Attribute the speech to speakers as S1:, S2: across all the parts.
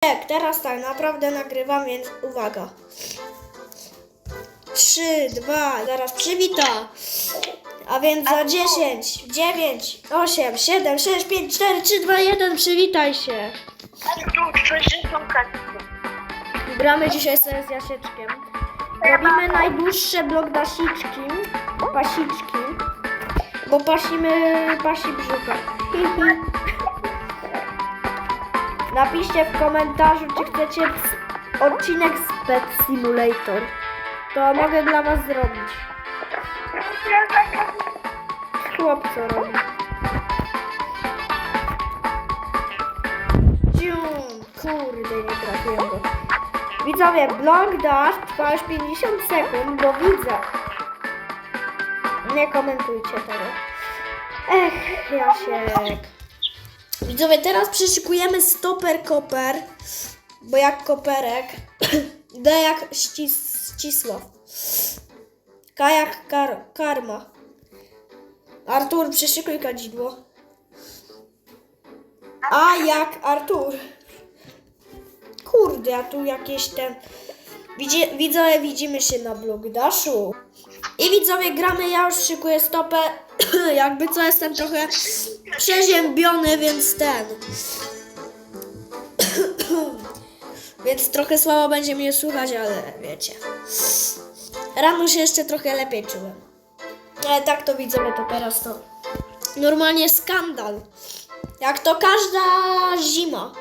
S1: Tak, teraz tak, naprawdę nagrywam, więc uwaga. 3, 2, zaraz przywita. A więc za 10, 9, 8, 7, 6, 5, 4, 3, 2, 1, przywitaj się. Gramy dzisiaj sobie z Jasieczkiem. Robimy najdłuższe blok dasiczki, pasiczki, bo pasimy pasi brzucha. Napiszcie w komentarzu, czy chcecie odcinek z Pet Simulator. To mogę dla was zrobić. Chłop co robi. Kurde, nie trafiłem go. Widzowie, blog dash trwa już 50 sekund, bo widzę. Nie komentujcie tego. Ech, Jasiek. Widzowie, teraz przeszykujemy stoper koper, bo jak koperek, D jak ścis, ścisło. K jak kar, karma. Artur, przeszykuj kadzidło. A jak Artur. Kurde, a tu jakieś ten... Widzi, widzowie, widzimy się na Blogdaszu. I widzowie, gramy, ja już szykuję stopę. Jakby co, jestem trochę przeziębiony, więc ten... więc trochę słabo będzie mnie słuchać, ale wiecie. Rano się jeszcze trochę lepiej czułem. Ale tak to widzowie, to teraz to... Normalnie skandal. Jak to każda zima.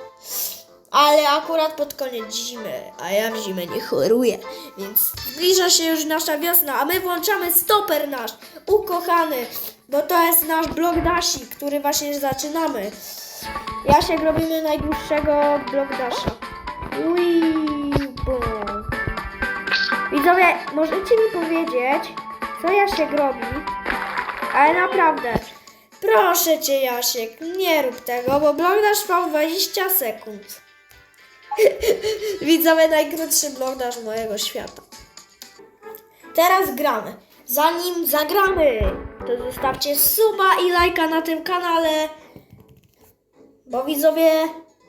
S1: Ale akurat pod koniec zimy, a ja w zimę nie choruję, więc zbliża się już nasza wiosna, a my włączamy stoper nasz, ukochany, bo to jest nasz blok Dashi, który właśnie zaczynamy. Jasiek robimy najdłuższego. Ui, bum. Widzowie, możecie mi powiedzieć, co Jasiek robi, ale naprawdę, proszę Cię Jasiek, nie rób tego, bo blok Dash trwał 20 sekund. Widzowie, najkrótszy blogdarz mojego świata. Teraz gramy. Zanim zagramy, to zostawcie suba i lajka na tym kanale. Bo widzowie,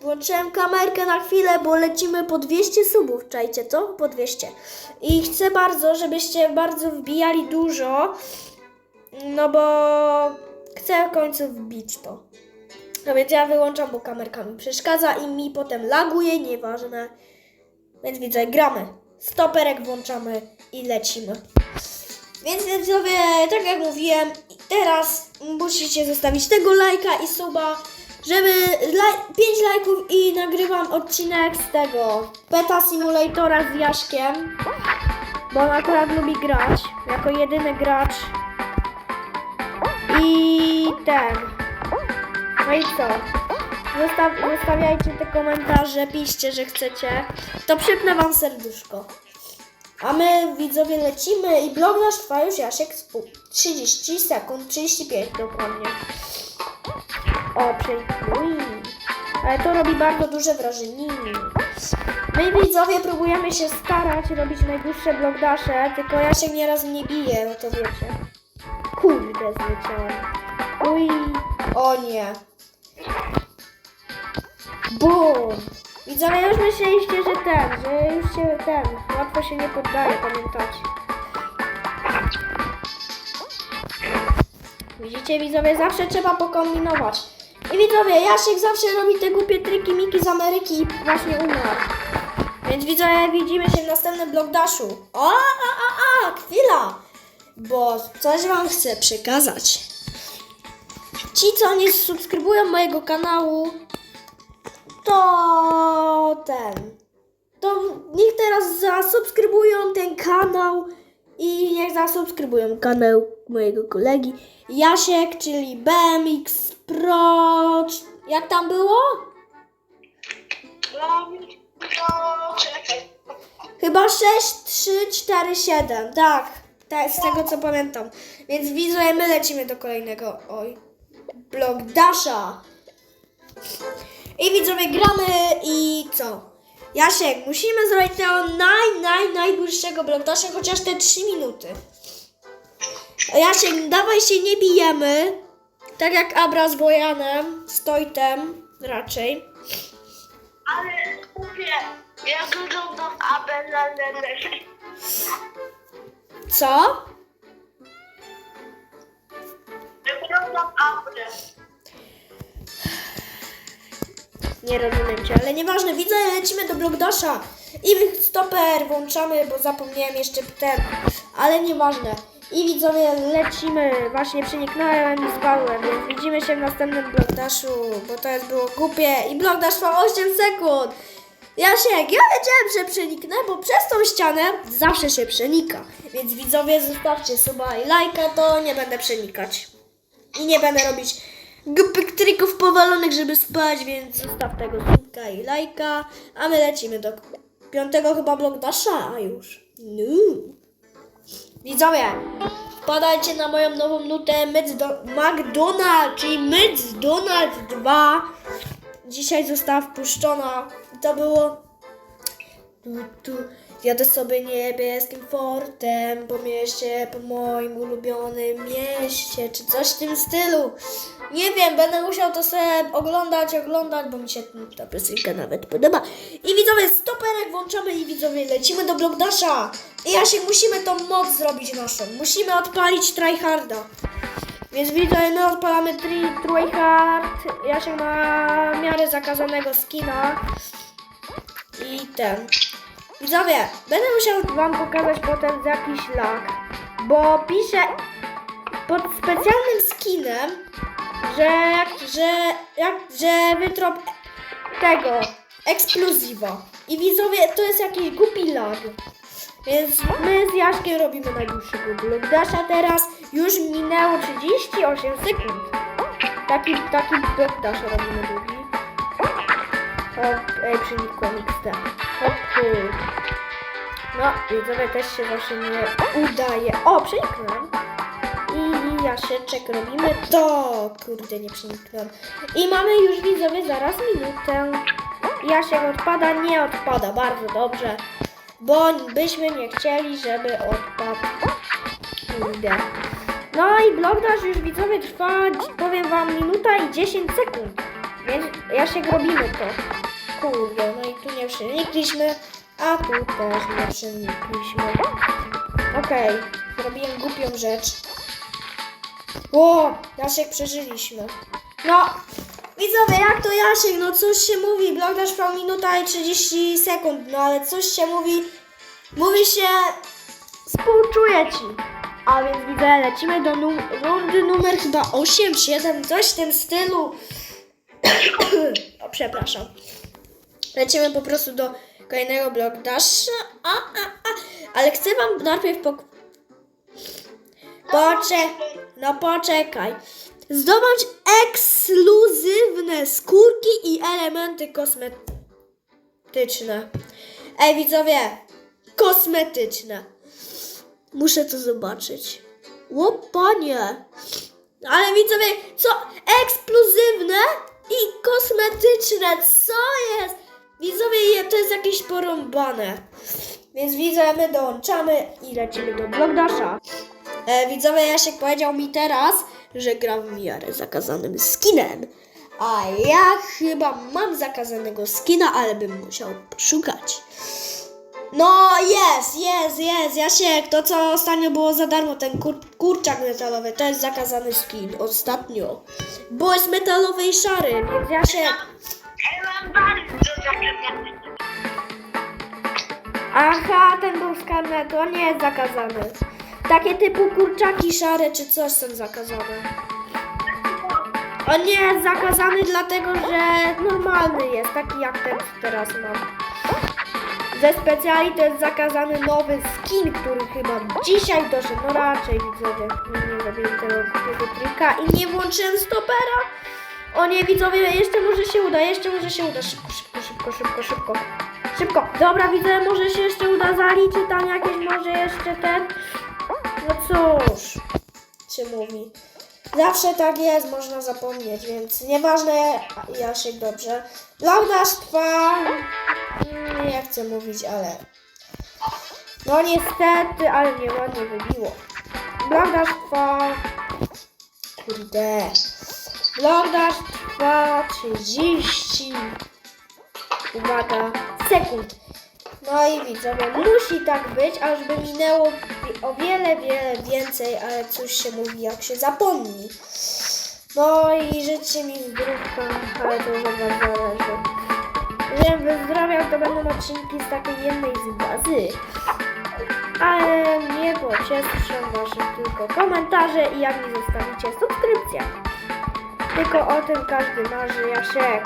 S1: włączyłem kamerkę na chwilę, bo lecimy po 200 subów, czajcie co? Po 200. I chcę bardzo, żebyście bardzo wbijali dużo, no bo chcę w końcu wbić to. No więc ja wyłączam, bo kamerka mi przeszkadza i mi potem laguje, nieważne. Więc widzę, gramy. Stoperek włączamy i lecimy. Więc widzowie, tak jak mówiłem, teraz musicie zostawić tego lajka i suba, żeby laj 5 lajków i nagrywam odcinek z tego Peta Simulatora z Jaśkiem, bo on akurat lubi grać, jako jedyny gracz. I ten. No i co? Zostaw, zostawiajcie te komentarze, piszcie, że chcecie. To przypnę wam serduszko. A my widzowie lecimy i blog nasz trwa już Jasiek z pół- 30 sekund, 35 dokładnie. O, przejmuj. Ale to robi bardzo duże wrażenie. My widzowie próbujemy się starać robić najdłuższe blogdasze, tylko Jasiek nieraz mnie bije, no to wiecie. Kurde, zleciałem. Uj, o nie. Bum! Widzowie, już myśleliście, że ten, że już się ten, łatwo się nie poddaje, pamiętacie. Widzicie, widzowie, zawsze trzeba pokombinować. I widzowie, Jasiek zawsze robi te głupie triki Miki z Ameryki i właśnie umarł. Więc widzowie, widzimy się w następnym blogdaszu. O, a, a, a, chwila! Bo coś wam chcę przekazać. Ci, co nie subskrybują mojego kanału, to ten. To niech teraz zasubskrybują ten kanał i niech zasubskrybują kanał mojego kolegi Jasiek, czyli BMX Pro. Jak tam było? Chyba 6, 3, 4, 7. Tak, tak, z tego co pamiętam. Więc widzowie, my lecimy do kolejnego. Oj. Blog Dasha. I widzowie, gramy i co? Jasiek, musimy zrobić tego naj, naj, najdłuższego blog Dasha, chociaż te 3 minuty. Jasiek, dawaj się nie bijemy. Tak jak Abra z Bojanem, z Tojtem raczej.
S2: Ale Ja wyglądam abelelele.
S1: Co?
S2: Wyglądam abel.
S1: Nie rozumiem cię, ale nieważne, widzę, lecimy do Blockdasha. I stoper włączamy, bo zapomniałem jeszcze ten, ale nieważne. I widzowie, lecimy. Właśnie przeniknąłem i spadłem, więc widzimy się w następnym Blockdashu, bo to jest było głupie. I Blockdash trwał 8 sekund. Jasiek, ja wiedziałem, że przeniknę, bo przez tą ścianę zawsze się przenika. Więc widzowie, zostawcie suba i lajka, to nie będę przenikać. I nie będę robić głupich trików powalonych, żeby spać, więc zostaw tego subka i lajka. A my lecimy do piątego chyba blogdasza, a już. No. Widzowie, wpadajcie na moją nową nutę McDonald's, czyli Myc Donald 2. Dzisiaj została wpuszczona. To było tu, tu. Jadę sobie niebieskim fortem po mieście, po moim ulubionym mieście, czy coś w tym stylu. Nie wiem, będę musiał to sobie oglądać, oglądać, bo mi się ta piosenka nawet podoba. I widzowie, stoperek włączamy i widzowie, lecimy do Blockdasha. I ja się musimy tą moc zrobić naszą. Musimy odpalić tryharda. Więc widzowie, my odpalamy tryhard. Ja się ma miarę zakazanego skina. I ten. Widzowie, będę musiał wam pokazać potem jakiś lag, bo piszę pod specjalnym skinem, że że, jak, że wytrop tego eksploziwa. I widzowie, to jest jakiś głupi lag. Więc my z Jaszkiem robimy najdłuższego blokdasza teraz. Już minęło 38 sekund. Taki, taki blokdasz robimy długi. Hop, ej, przenikłem XD. Hop. No, widzowie też się właśnie nie udaje. O, przeniknąłem. I Jasieczek robimy to. Kurde, nie przeniknąłem. I mamy już widzowie zaraz minutę. Jasiek odpada, nie odpada. Bardzo dobrze. Bo byśmy nie chcieli, żeby odpadł. Kurde. No i blogdaż już widzowie trwa, powiem wam, minuta i 10 sekund. Więc Jasiek robimy to. Kurde, no i tu nie przenikliśmy, a tu też nie przenikliśmy. Okej, zrobiłem głupią rzecz. O, Jasiek przeżyliśmy. No, widzowie, jak to Jasiek? No coś się mówi, blogdaż trwał minuta i 30 sekund, no ale coś się mówi, mówi się, współczuję ci. A więc widzę, lecimy do num rundy numer chyba 8, 7, coś w tym stylu. o, przepraszam. Lecimy po prostu do kolejnego blogdasza. A, a, a. Ale chcę wam najpierw pok... Pocze... No poczekaj. Zdobądź ekskluzywne skórki i elementy kosmetyczne. Ej, widzowie, kosmetyczne. Muszę to zobaczyć. O, panie. Ale widzowie, co? Ekskluzywne i kosmetyczne. Co jest? Widzowie, to jest jakieś porąbane. Więc widzowie, my dołączamy i lecimy do Blogdasha. E, widzowie, Jasiek powiedział mi teraz, że gram w miarę zakazanym skinem. A ja chyba mam zakazanego skina, ale bym musiał poszukać. No jest, jest, jest, Jasiek, to co ostatnio było za darmo, ten kur kurczak metalowy, to jest zakazany skin, ostatnio. Bo jest metalowy i szary, więc Jasiek,
S2: mam
S1: aha, ten był z karnetu, on nie jest zakazany. Takie typu kurczaki szare czy coś są zakazane. On nie jest zakazany dlatego, że normalny jest, taki jak ten, teraz mam. Ze specjali to jest zakazany nowy skin, który chyba dzisiaj doszedł. No raczej widzowie. Nie, nie zrobiłem tego głupiego trika i nie włączyłem stopera. O nie, widzowie, jeszcze może się uda, jeszcze może się uda. Szybko, szybko, szybko, szybko, szybko. Szybko. Dobra, widzę, może się jeszcze uda zaliczyć tam jakieś, może jeszcze ten. No cóż, się mówi. Zawsze tak jest, można zapomnieć, więc nieważne, Jasiek, dobrze. Laudaż trwa, mm, nie chcę mówić, ale... No niestety, ale mnie ładnie wybiło. Trwa... Kurde. Blogdaż trwa 30... Uwaga, sekund. No i widzowie, musi tak być, aż by minęło o wiele, wiele więcej, ale cóż się mówi, jak się zapomni. No i życzcie mi zdrówka, ale to już zależy. Żebym wyzdrowiał, to będą odcinki z takiej jednej z bazy. Ale nie pocieszą wasze tylko komentarze i jak mi zostawicie subskrypcję. Tylko o tym każdy marzy, Jasiek.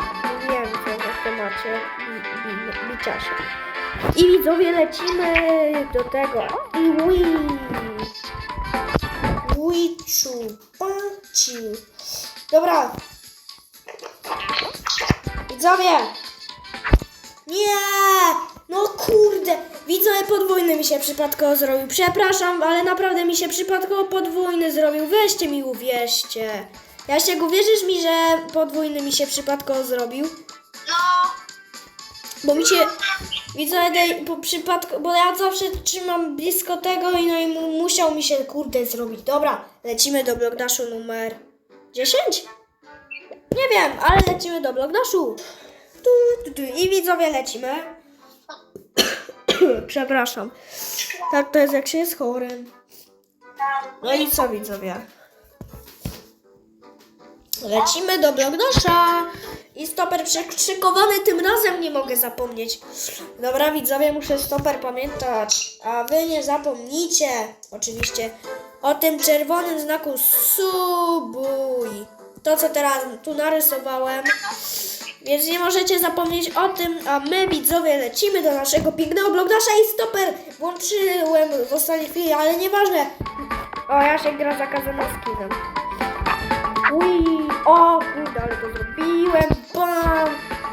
S1: Wiem, co w temacie bi, bi, biciasie. I widzowie, lecimy do tego. I Wii. Witchu. Panciu. Dobra. Widzowie. Nie! No kurde! Widzowie podwójny mi się przypadkowo zrobił. Przepraszam, ale naprawdę mi się przypadkowo podwójny zrobił. Weźcie mi uwierzcie. Jasiek, uwierzysz mi, że podwójny mi się przypadkowo zrobił?
S2: No,
S1: Bo mi się... Daj, po przypadku, bo ja zawsze trzymam blisko tego i no i mu, musiał mi się kurde zrobić. Dobra, lecimy do blogdaszu numer 10? Nie wiem, ale lecimy do blogdaszu. Tu, tu, tu. I widzowie lecimy. Przepraszam. Tak to jest jak się jest chorym. No i co widzowie? Lecimy do blogdasza. I stoper przekrzykowany tym razem nie mogę zapomnieć. Dobra widzowie, muszę stoper pamiętać. A wy nie zapomnijcie. Oczywiście o tym czerwonym znaku subuj. To co teraz tu narysowałem. Więc nie możecie zapomnieć o tym, a my widzowie lecimy do naszego pięknego blogdasza i stoper włączyłem w ostatniej chwili, ale nieważne. O, ja się gra zakazanym skinem. Ui, o kurde, ale to zrobiłem. Bam!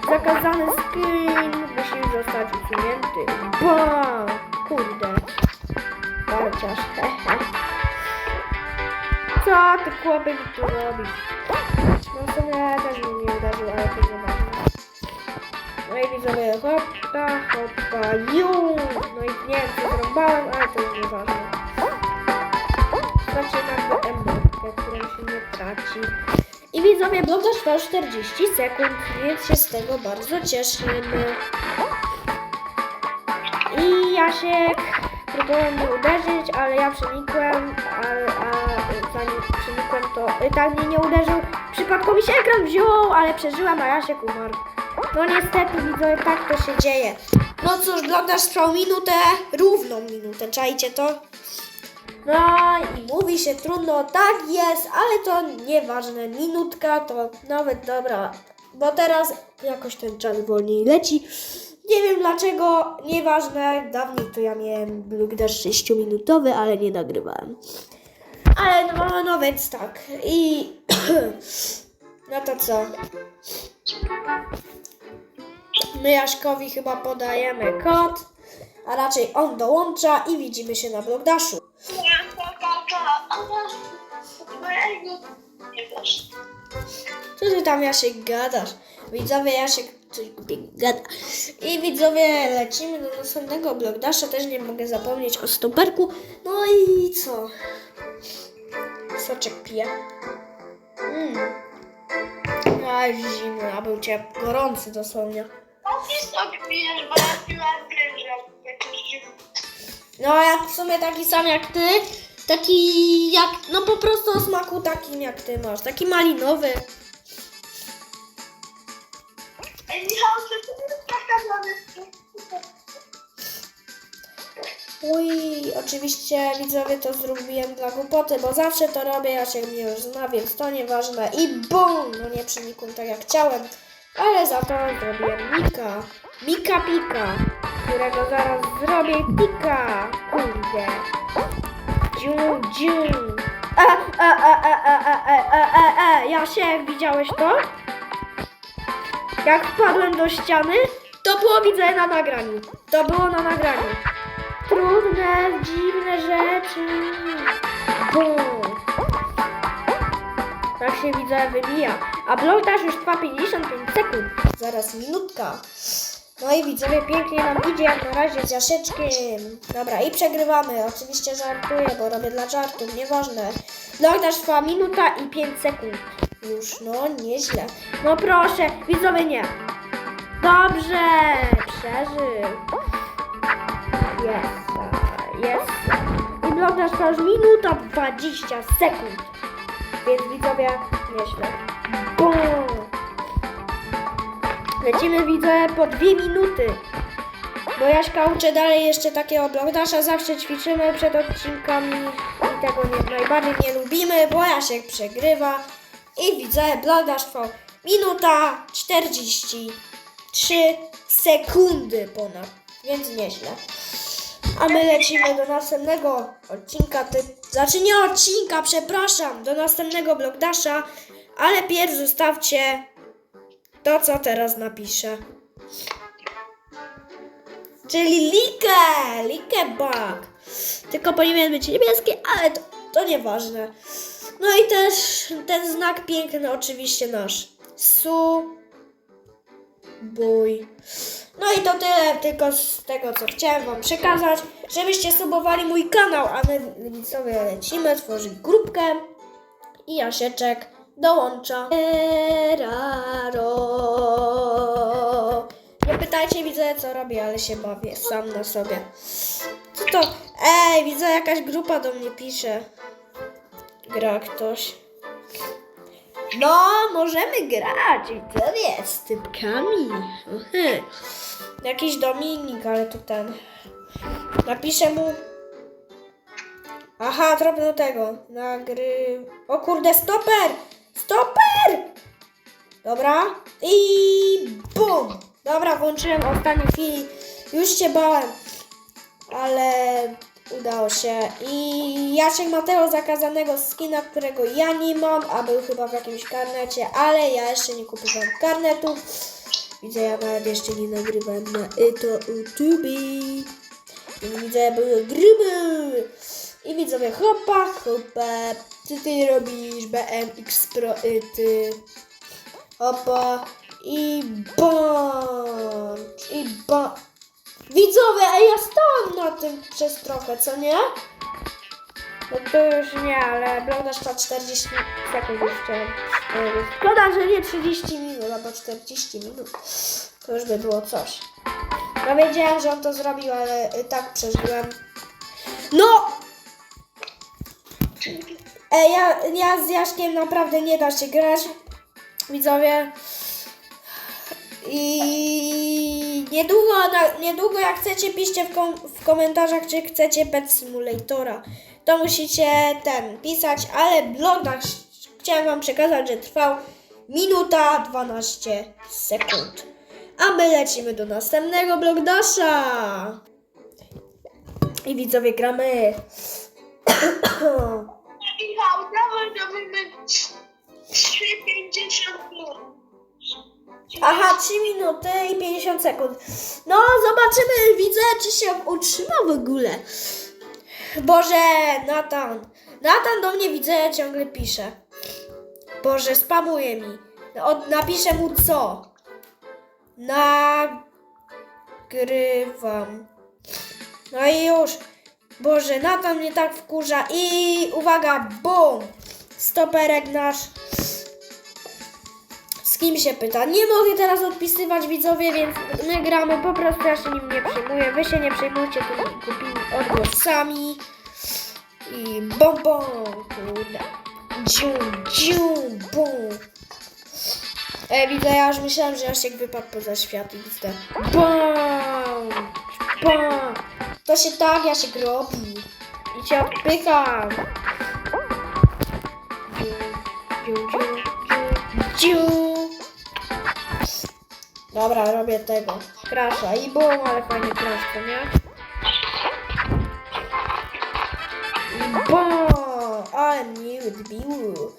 S1: Zakazany skin musi zostać usunięty. Bam! Kurde. Chociaż, hehe. Co ty chłopie mi tu robisz? No w sumie też mnie nie uderzył, ale to nie ważne. No i widzowie, hoppa, hoppa, jum! No i nie wiem, co zrobiłem, ale to już nieważne. Zaczynam traci. I widzowie, blok trwał 40 sekund, więc się z tego bardzo cieszymy. I Jasiek próbował mnie uderzyć, ale ja przenikłem, a, a zanim przenikłem to y, tak mnie nie uderzył. Przypadkowo mi się ekran wziął, ale przeżyłam, a Jasiek umarł. No niestety widzowie, tak to się dzieje. No cóż, blok trwał minutę, równą minutę, czajcie to? No i mówi się trudno, tak jest, ale to nieważne. Minutka to nawet dobra, bo teraz jakoś ten czas wolniej leci. Nie wiem dlaczego, nieważne. Dawniej to ja miałem blogdash 6-minutowy, ale nie nagrywałem. Ale no, no więc tak. I no to co? My Jaśkowi chyba podajemy kod, a raczej on dołącza i widzimy się na blogdaszu. Co ty tam Jasiek gadasz? Widzowie Jasiek coś gada. I widzowie lecimy do następnego blogdasza. Też nie mogę zapomnieć o stoperku. No i co? Soczek piję. Mm. A już zimny, a był ciep gorący dosłownie.
S2: Pijesz, bo ja
S1: No ja w sumie taki sam jak ty. Taki jak, no po prostu o smaku takim jak ty masz. Taki malinowy.
S2: Ej, Michał, czy
S1: Uj, oczywiście widzowie to zrobiłem dla głupoty, bo zawsze to robię, ja się mnie już zna, więc to nieważne. I bum! No nie przenikłem tak jak chciałem, ale za to zrobiłem Mika. Mika Pika, którego zaraz zrobię Pika. Kurde. Dziu, dziu. E, e, e, e, e, e, e, e, e, Jasiek, widziałeś to? Jak wpadłem do ściany, to było widzę na nagraniu. To było na nagraniu. Trudne, dziwne rzeczy. Bum. Tak się widzę wybija. A blogdash już trwa 55 sekund. Zaraz minutka. No i widzowie, pięknie nam idzie jak na razie z Jasieczkiem. Dobra, i przegrywamy. Oczywiście żartuję, bo robię dla żartów, nieważne. Blogdash trwa minuta i 5 sekund. Już, no nieźle. No proszę, widzowie nie. Dobrze, przeżył. Jest, jest. I blok nasz trwa już minuta 20 sekund. Więc widzowie, nieźle. Bum! Lecimy widzowie po dwie minuty. Bo Jaśka uczy dalej jeszcze takiego blokdasza, zawsze ćwiczymy przed odcinkami i tego nie, najbardziej nie lubimy, bo Jasiek przegrywa. I widzę, blokdasz trwał minuta 43 sekundy ponad, więc nieźle. A my lecimy do następnego odcinka, ty, znaczy nie odcinka, przepraszam, do następnego blokdasza, ale pierw zostawcie to, co teraz napiszę. Czyli Likę! Likę bug. Tylko powinien być niebieski, ale to, to nieważne. No i też ten znak piękny oczywiście nasz. Su. Bój. No i to tyle tylko z tego, co chciałem Wam przekazać, żebyście subowali mój kanał, a my widzowie lecimy tworzyć grupkę i Jasieczek dołącza. Eraro. Nie pytajcie, widzę co robię, ale się bawię sam na sobie. Co to? Ej, widzę jakaś grupa do mnie pisze. Gra ktoś. No, możemy grać, widzowie, z typkami. Mhm. Jakiś Dominik, ale to ten. Napiszę mu. Aha, trochę do tego. Nagry. O kurde, stoper! Stoper! Dobra. I bum! Dobra, włączyłem w ostatniej chwili. Już się bałem. Ale udało się. I Jasiek ma tego zakazanego skina, którego ja nie mam, a był chyba w jakimś karnecie, ale ja jeszcze nie kupiłam karnetu. Widzę, ja nawet jeszcze nie nagrywałem na to YouTube. I widzę, były gryby. I widzowie, hopa, hopa. Co ty robisz, BMX Pro, y, ty. Hopa. I bądź. I bądź. Widzowie, ej, ja stałam na tym przez trochę, co nie? No to już nie, ale blogdasz trwa 40 sekund jeszcze. Szkoda, że nie 30 minut, albo 40 minut. To już by było coś. No wiedziałem, że on to zrobił, ale i tak przeżyłem. No! Ej, ja, ja z Jaszkiem naprawdę nie da się grać. Widzowie. I niedługo, niedługo jak chcecie, piszcie w, kom, w komentarzach, czy chcecie Pet Simulatora. To musicie ten pisać, ale blogdach chciałem wam przekazać, że trwał minuta 12 sekund. A my lecimy do następnego blogdasza. I widzowie gramy.
S2: Michał, dawaj robimy 3,50 minut.
S1: Aha, 3 minuty i 50 sekund. No, zobaczymy, widzę, czy się utrzyma w ogóle. Boże, Natan. Natan do mnie widzę, ciągle pisze. Boże, spamuje mi. Od, napiszę mu co? Nagrywam. No i już. Boże, Natan mnie tak wkurza. I uwaga, bum! Stoperek nasz. Z kim się pyta? Nie mogę teraz odpisywać widzowie, więc my gramy, po prostu ja się nim nie przejmuję. Wy się nie przejmujcie tymi głupimi odgłosami. I bom bom, kurde. Dzium, dzium, bum. Ej, widzę, ja już myślałem, że Jasiek wypadł poza świat i widzę. Bam, bam. To się tak Jasiek robi. I cię odpycham. Dziu, dziu, dziu, dziu. Dobra, robię tego. Krasza i bum, ale fajny crash, to nie? I bum, ale mnie odbiło.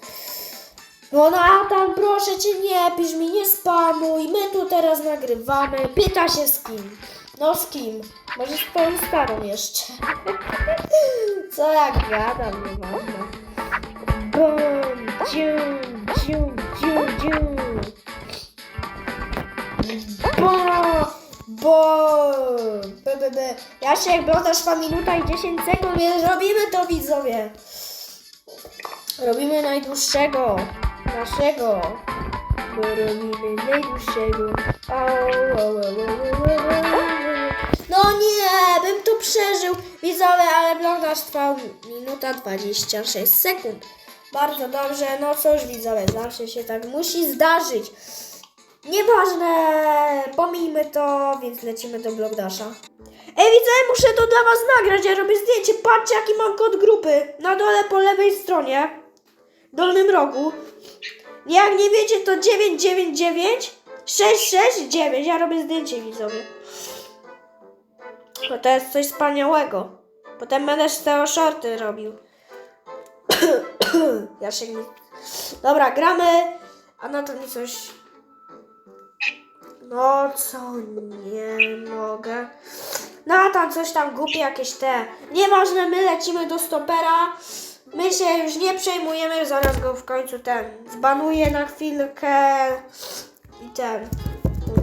S1: No Natan, proszę cię, nie pisz mi, nie spamuj. My tu teraz nagrywamy. Pyta się z kim. No z kim? Może z twoją starą jeszcze. Co jak gadam, nieważne. Bum, dzium, dzium, dzium, dzium. Bo, bo, b, b, b. Jasiek, bo też trwa minuta i 10 sekund, więc robimy to widzowie. Robimy najdłuższego, naszego, bo robimy najdłuższego. Au, au, au, au, au, au, au. No nie, bym to prze... widzowie, ale blogdaż trwał minuta 26 sekund. Bardzo dobrze, no cóż widzowie, zawsze się tak musi zdarzyć. Nieważne, pomijmy to, więc lecimy do blogdasza. Ej widzowie, muszę to dla was nagrać, ja robię zdjęcie, patrzcie jaki mam kod grupy. Na dole po lewej stronie, dolnym rogu. Jak nie wiecie, to 999 669. Ja robię zdjęcie widzowie. Bo to jest coś wspaniałego. Potem będę z shorty robił. ja się nie... Dobra, gramy. A na to mi coś... No co, nie mogę. No a tam coś tam głupie jakieś te. Nieważne, my lecimy do stopera. My się już nie przejmujemy, zaraz go w końcu ten zbanuję na chwilkę i ten.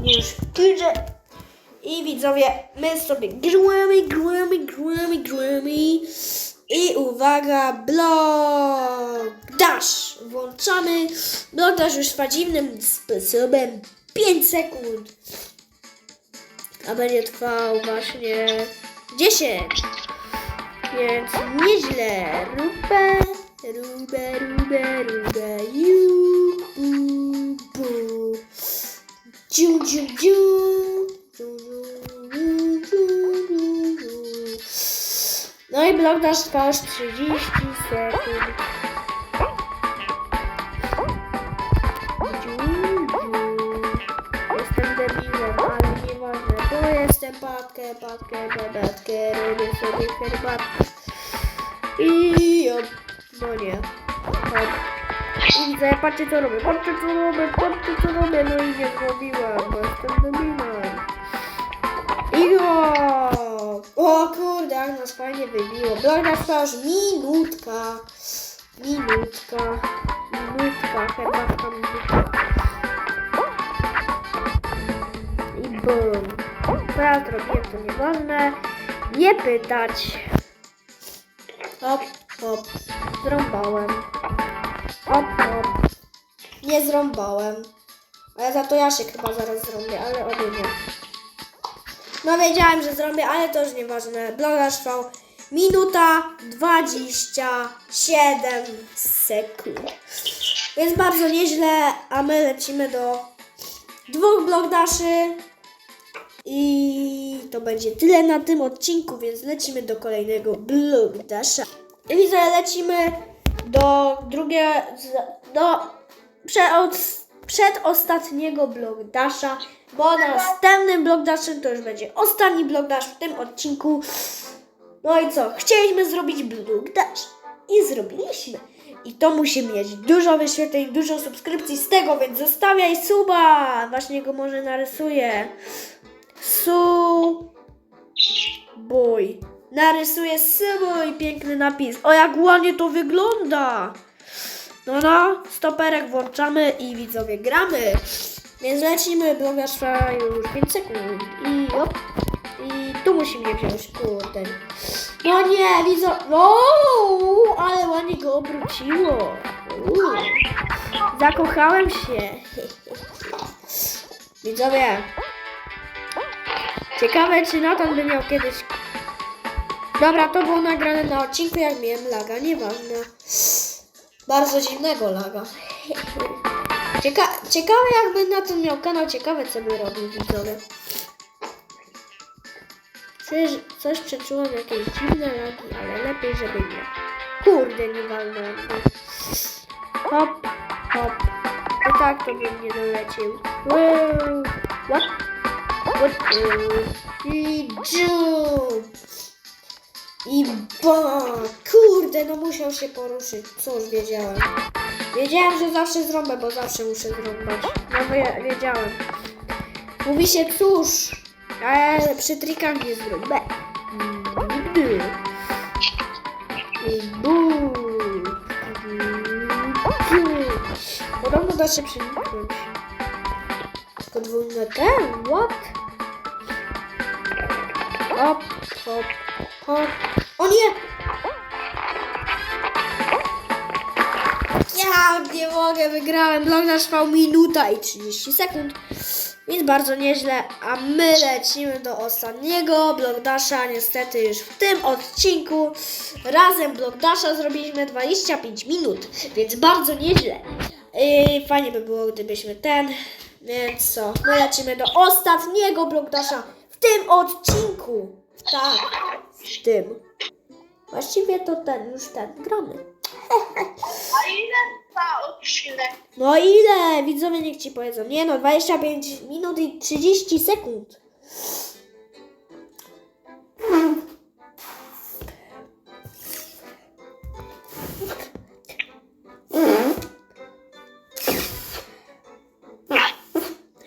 S1: Już pójdzie. I widzowie, my sobie gramy, gramy, gramy, gramy. I uwaga, blok dash. Włączamy. Blok dash już trwa dziwnym sposobem 5 sekund. A będzie trwał właśnie 10. Więc nieźle. Rubę, rubę, rubę, rubę, ju, bu, bu. Dziu, dziu, dziu. Blok dasz trwa już 30 sekund. Jestem debilem, ale nieważne, bo jestem patkę, patkę, babatkę, robię sobie herbatkę. I op, no nie. I widzę, patrzcie co robię, patrzcie co robię, patrzcie co robię, no i nie zrobiłem, bo jestem debilem. I o, o kurde, jak nas fajnie wybiło. Blok nas trwa już minutka. Minutka. Minutka, herbatka, minutka. I bum. Co ja zrobiłem, to nieważne. Nie pytać. Hop, hop. Zrąbałem. Hop, hop. Nie zrąbałem. Ale za to ja się chyba zaraz zrobię, ale oby nie. No wiedziałem, że zrobię, ale to już nieważne. Bloga trwał minuta 27 sekund. Więc bardzo nieźle, a my lecimy do dwóch blogdaszy. I to będzie tyle na tym odcinku, więc lecimy do kolejnego blogdasza. I widzę, lecimy do drugiego, do przed, przedostatniego blogdasza, bo następnym blogdaszem to już będzie ostatni blogdasz w tym odcinku. No i co? Chcieliśmy zrobić blogdash i zrobiliśmy. I to musi mieć dużo wyświetleń, dużo subskrypcji z tego, więc zostawiaj suba. Właśnie go może narysuję. Su... Bój. Narysuję subój, piękny napis. O, jak ładnie to wygląda. No, no, stoperek włączamy i widzowie gramy. Więc lecimy, bloga trwa już 5 sekund. I op. I tu musi mnie wziąć, kurde. No nie, widzo... O, ale ładnie go obróciło. Zakochałem się. Widzowie. Ciekawe, czy Nathan by miał kiedyś... Dobra, to było nagrane na odcinku, jak miałem laga, nieważne. Bardzo dziwnego laga. Cieka ciekawe, jakby Nathan miał kanał, ciekawe, co by robił, widzowie. Że coś przeczułam, jakieś dziwne lagi, ale lepiej, żeby nie. Kurde, nie walnąłem. Hop, hop. I tak to bym nie dolecił. Wow. What? What? I jump. I ba! Kurde, no musiał się poruszyć. Cóż, wiedziałem. Wiedziałem, że zawsze zrąbę, bo zawsze muszę zrąbać. No wie, wiedziałem. Mówi się cóż, ale przy trikach nie. Nigdy. I bu. Podobno da się przeniknąć. Podwójne ten? What? Hop, hop, hop. O nie! Ja nie mogę, wygrałem. Blok nasz trwał minuta i 30 sekund. Więc bardzo nieźle, a my lecimy do ostatniego Blockdasha. Niestety już w tym odcinku razem Blockdasha zrobiliśmy 25 minut, więc bardzo nieźle. Yy, fajnie by było, gdybyśmy ten. Więc co? My lecimy do ostatniego Blockdasha w tym odcinku. Tak, tym. Właściwie to ten, już ten gramy.
S2: A ile trwa odcinek?
S1: No ile? Widzowie niech ci powiedzą. Nie no, 25 minut i 30 sekund.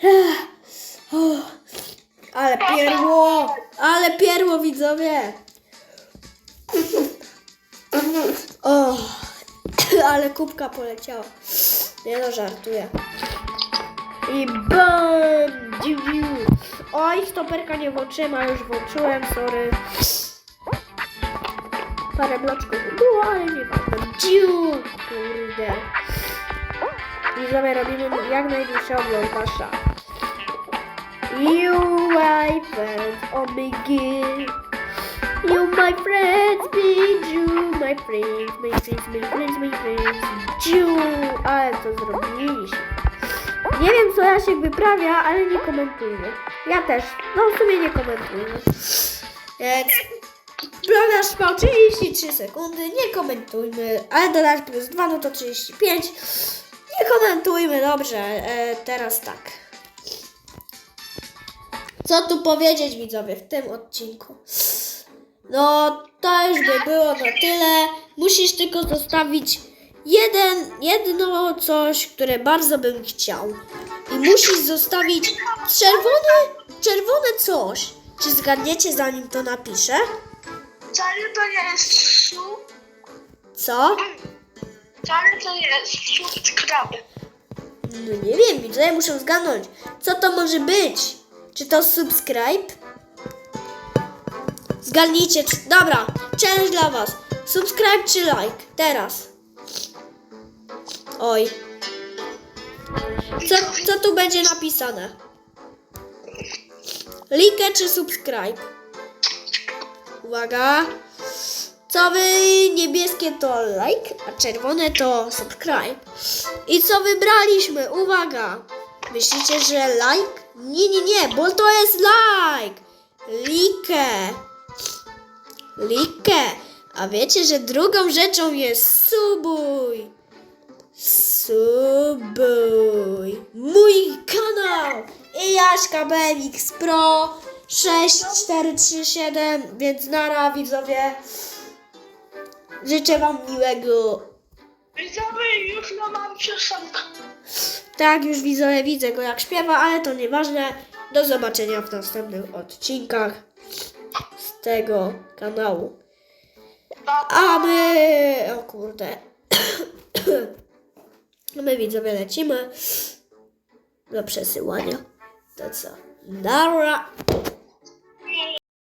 S1: Ale pierło! Ale pierło widzowie! O, ale kubka poleciała. Nie no, żartuję. I BAM! Oj, stoperka nie włączyłem, a już włączyłem, sorry. Parę bloczków było, ale nie ważne. Dziu! Kurde. I sobie robimy jak najdłuższy ogląd nasza. You my friends, oh my god. You my friends, be you, my friends, my friends, my friends, my friends, you. Ale to zrobiliśmy. Nie wiem, co ja się wyprawia, ale nie komentujmy. Ja też. No w sumie nie komentujmy. Więc Blogasz trwał 33 sekundy, nie komentujmy, ale dodać plus 2, no to 35. Nie komentujmy, dobrze. E, teraz tak. Co tu powiedzieć widzowie w tym odcinku? No, to już by było na tyle. Musisz tylko zostawić jeden, jedno coś, które bardzo bym chciał. I musisz zostawić czerwone, czerwone coś. Czy zgadniecie zanim to napiszę?
S2: Wcale to nie jest su...
S1: Co?
S2: Wcale to nie jest subskryby.
S1: No nie wiem, widzowie muszą zgadnąć. Co to może być? Czy to subscribe? Zgadnijcie. Czy... Dobra, challenge dla was. Subscribe czy like? Teraz. Oj. Co, co tu będzie napisane? Like czy subscribe? Uwaga. Co wy niebieskie to like, a czerwone to subscribe. I co wybraliśmy? Uwaga! Myślicie, że like? Nie, nie, nie, bo to jest like! Like! Like! A wiecie, że drugą rzeczą jest subuj! Subuj! Mój kanał! I Jaśka BMX Pro 6437, więc nara widzowie. Życzę wam miłego
S2: Widzowie, już no mam piosenkę.
S1: Tak, już widzę, widzę go jak śpiewa, ale to nieważne. Do zobaczenia w następnych odcinkach tego kanału. A my... O kurde. My widzowie lecimy do przesyłania. To co? Dara!